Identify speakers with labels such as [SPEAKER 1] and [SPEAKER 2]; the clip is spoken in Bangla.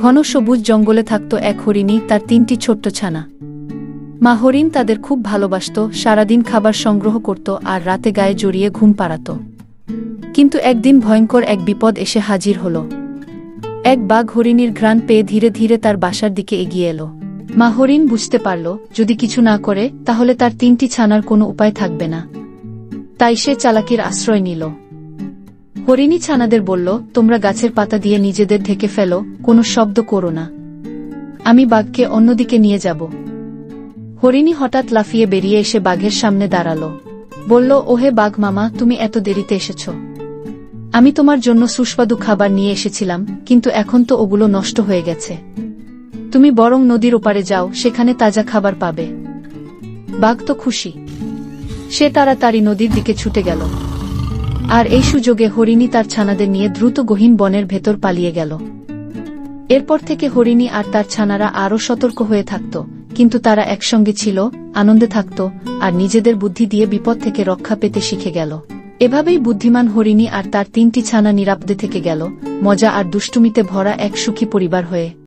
[SPEAKER 1] ঘন সবুজ জঙ্গলে থাকত এক হরিণী তার তিনটি ছোট্ট ছানা। মা হরিণ তাদের খুব ভালোবাসত, সারাদিন খাবার সংগ্রহ করত আর রাতে গায়ে জড়িয়ে ঘুম পাড়াত। কিন্তু একদিন ভয়ঙ্কর এক বিপদ এসে হাজির হল। এক বাঘ হরিণীর ঘ্রাণ পেয়ে ধীরে ধীরে তার বাসার দিকে এগিয়ে এলো। মা হরিণ বুঝতে পারল, যদি কিছু না করে, তাহলে তার তিনটি ছানার কোনো উপায় থাকবে না। তাই সে চালাকির আশ্রয় নিল। হরিণী ছানাদের বলল, তোমরা গাছের পাতা দিয়ে নিজেদের ঢেকে ফেলো, কোনো শব্দ করো না। আমি বাঘকে অন্যদিকে নিয়ে যাব। হরিণী হঠাৎ লাফিয়ে বেরিয়ে এসে বাঘের সামনে দাঁড়াল। বলল, ওহে বাঘ মামা, তুমি এত দেরিতে এসেছ। আমি তোমার জন্য সুস্বাদু খাবার নিয়ে এসেছিলাম, কিন্তু এখন তো ওগুলো নষ্ট হয়ে গেছে। তুমি বরং নদীর ওপারে যাও, সেখানে তাজা খাবার পাবে। বাঘ তো খুশি। সে তাড়াতাড়ি নদীর দিকে ছুটে গেল। আর এই সুযোগে হরিণী তার ছানাদের নিয়ে দ্রুত গহীন বনের ভেতর পালিয়ে গেল। এরপর থেকে হরিণী আর তার ছানারা আরও সতর্ক হয়ে থাকত, কিন্তু তারা একসঙ্গে ছিল, আনন্দে থাকত, আর নিজেদের বুদ্ধি দিয়ে বিপদ থেকে রক্ষা পেতে শিখে গেল। এভাবেই বুদ্ধিমান হরিণী আর তার তিনটি ছানা নিরাপদে থেকে গেল, মজা আর দুষ্টুমিতে ভরা এক সুখী পরিবার হয়ে।